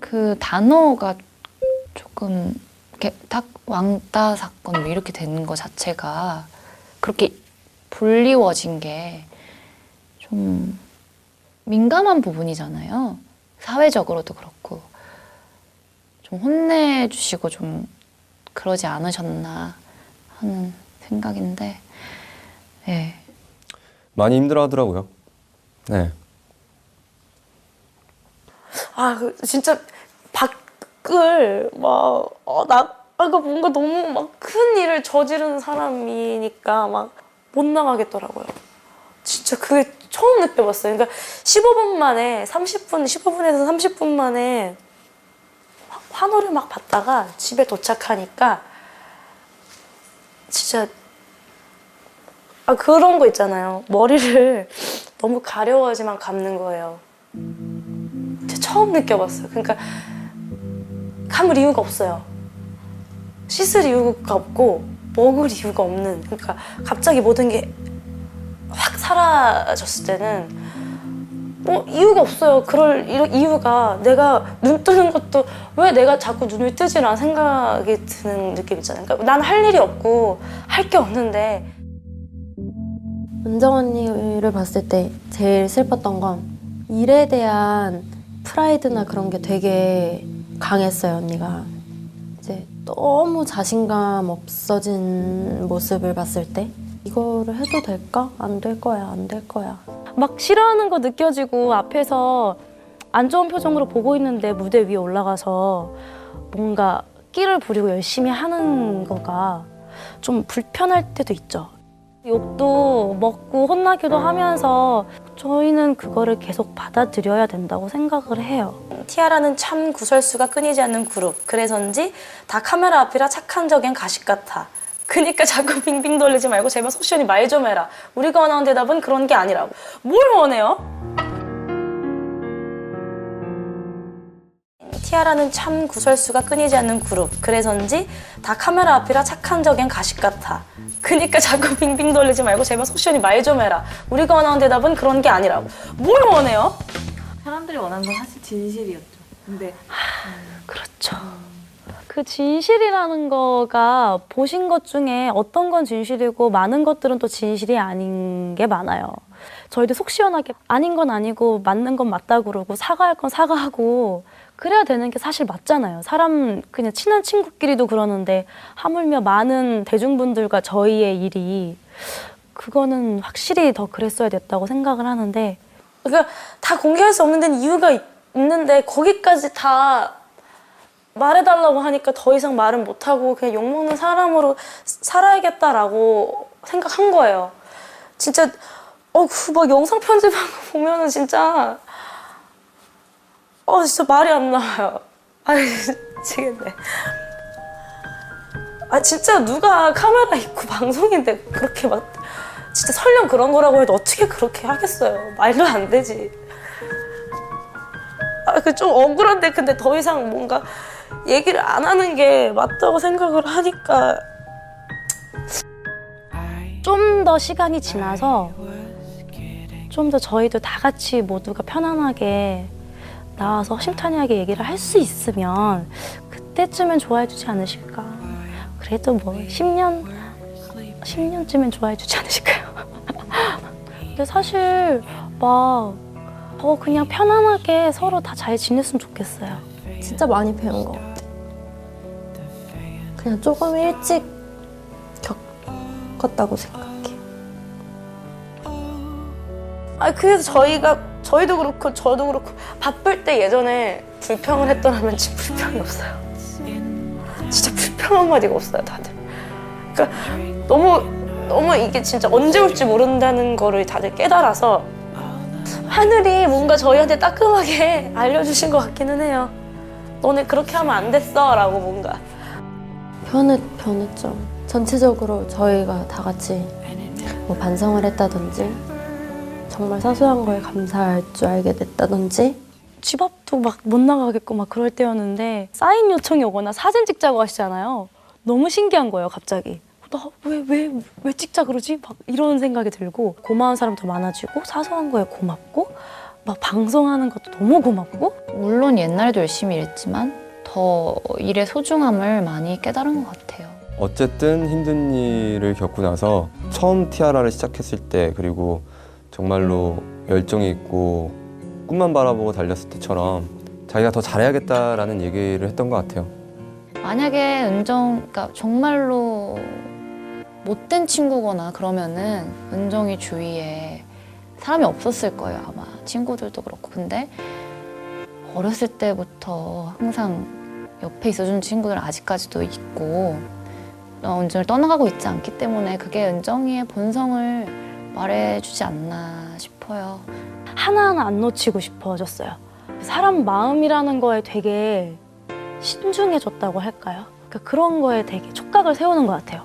그 단어가 조금 이렇게 딱 왕따 사건 뭐 이렇게 되는 거 자체가 그렇게 불리워진 게 좀 민감한 부분이잖아요. 사회적으로도 그렇고. 좀 혼내주시고 좀 그러지 않으셨나 하는 생각인데, 예. 많이 힘들어하더라고요. 네. 아, 그 진짜 밖을 막, 어, 나, 아, 그 뭔가 너무 막 큰 일을 저지른 사람이니까 막 못 나가겠더라고요. 진짜 그게 처음 느껴봤어요. 그러니까 15분 만에, 30분, 15분에서 30분 만에 화- 환호를 막 받다가 집에 도착하니까 진짜 아 그런 거 있잖아요. 머리를 너무 가려워야지만 감는 거예요. 진짜 처음 느껴봤어요. 그러니까 감을 이유가 없어요. 씻을 이유가 없고 먹을 이유가 없는. 그러니까 갑자기 모든 게 확 사라졌을 때는 뭐 이유가 없어요. 그럴 이유- 이유가 내가 눈 뜨는 것도 왜 내가 자꾸 눈을 뜨지라는 생각이 드는 느낌 있잖아요. 그러니까 난 할 일이 없고 할 게 없는데 은정 언니를 봤을 때 제일 슬펐던 건 일에 대한 프라이드나 그런 게 되게 강했어요, 언니가. 이제 너무 자신감 없어진 모습을 봤을 때 이거를 해도 될까? 안 될 거야, 안 될 거야. 막 싫어하는 거 느껴지고 앞에서 안 좋은 표정으로 보고 있는데 무대 위에 올라가서 뭔가 끼를 부리고 열심히 하는 거가 좀 불편할 때도 있죠. 욕도 먹고 혼나기도 하면서 저희는 그거를 계속 받아들여야 된다고 생각을 해요. 티아라는 참 구설수가 끊이지 않는 그룹. 그래서인지 다 카메라 앞이라 착한 적엔 가식 같아. 그니까 자꾸 빙빙 돌리지 말고 제발 속시원히 말 좀 해라. 우리가 원하는 대답은 그런 게 아니라고. 뭘 원해요? 티아라는 참 구설수가 끊이지 않는 그룹. 그래서인지 다 카메라 앞이라 착한 적엔 가식 같아. 그니까 자꾸 빙빙 돌리지 말고 제발 속시원히 말좀 해라. 우리가 원하는 대답은 그런 게 아니라고. 뭘 원해요? 사람들이 원하는 건 사실 진실이었죠. 근데 그렇죠. 그 진실이라는 거가 보신 것 중에 어떤 건 진실이고 많은 것들은 또 진실이 아닌 게 많아요. 저희도 속 시원하게 아닌 건 아니고 맞는 건 맞다고 그러고 사과할 건 사과하고 그래야 되는 게 사실 맞잖아요. 사람 그냥 친한 친구끼리도 그러는데 하물며 많은 대중분들과 저희의 일이 그거는 확실히 더 그랬어야 됐다고 생각을 하는데 그러니까 다 공개할 수 없는 데는 이유가 있- 있는데 거기까지 다 말해달라고 하니까 더 이상 말은 못하고 그냥 욕먹는 사람으로 살아야겠다라고 생각한 거예요. 진짜 어, 그막 영상 편집한 거 보면은 진짜 어, 진짜 말이 안 나와요. 아니, 미치겠네. 아, 진짜 누가 카메라 있고 방송인데 그렇게 막 진짜 설령 그런 거라고 해도 어떻게 그렇게 하겠어요. 말도 안 되지. 아, 그 좀 억울한데 근데 더 이상 뭔가 얘기를 안 하는 게 맞다고 생각을 하니까 좀 더 시간이 지나서 좀 더 저희도 다 같이 모두가 편안하게 나와서 허심탄회하게 얘기를 할 수 있으면 그때쯤엔 좋아해 주지 않으실까. 그래도 뭐 10년, 10년쯤엔 좋아해 주지 않으실까요? 근데 사실 막더 그냥 편안하게 서로 다 잘 지냈으면 좋겠어요. 진짜 많이 배운 것 같아. 그냥 조금 일찍 겪었다고 생각해. 아 그래서 저희가 저희도 그렇고 저도 그렇고 바쁠 때 예전에 불평을 했더라면 지금 불평이 없어요. 진짜 불평 한 마디가 없어요 다들. 그러니까 너무 너무 이게 진짜 언제 올지 모른다는 거를 다들 깨달아서 하늘이 뭔가 저희한테 따끔하게 알려주신 것 같기는 해요. 너네 그렇게 하면 안 됐어 라고 뭔가. 변했, 변했죠. 전체적으로 저희가 다 같이 뭐 반성을 했다든지 정말 사소한 거에 감사할 줄 알게 됐다든지 집 앞도 막 못 나가겠고 막 그럴 때였는데 사인 요청이 오거나 사진 찍자고 하시잖아요. 너무 신기한 거예요, 갑자기. 나 왜 왜 왜 찍자 그러지? 막 이런 생각이 들고 고마운 사람도 많아지고 사소한 거에 고맙고 막 방송하는 것도 너무 고맙고 물론 옛날에도 열심히 일했지만 더 일의 소중함을 많이 깨달은 것 같아요. 어쨌든 힘든 일을 겪고 나서 처음 티아라를 시작했을 때 그리고 정말로 열정이 있고 꿈만 바라보고 달렸을 때처럼 자기가 더 잘해야겠다라는 얘기를 했던 것 같아요. 만약에 은정, 그러니까 정말로 못된 친구거나 그러면은 은정이 주위에 사람이 없었을 거예요, 아마. 친구들도 그렇고. 근데 어렸을 때부터 항상 옆에 있어준 친구들 아직까지도 있고, 어, 은정을 떠나가고 있지 않기 때문에 그게 은정이의 본성을 말해주지 않나 싶어요. 하나하나 안 놓치고 싶어졌어요. 사람 마음이라는 거에 되게 신중해졌다고 할까요? 그러니까 그런 거에 되게 촉각을 세우는 것 같아요.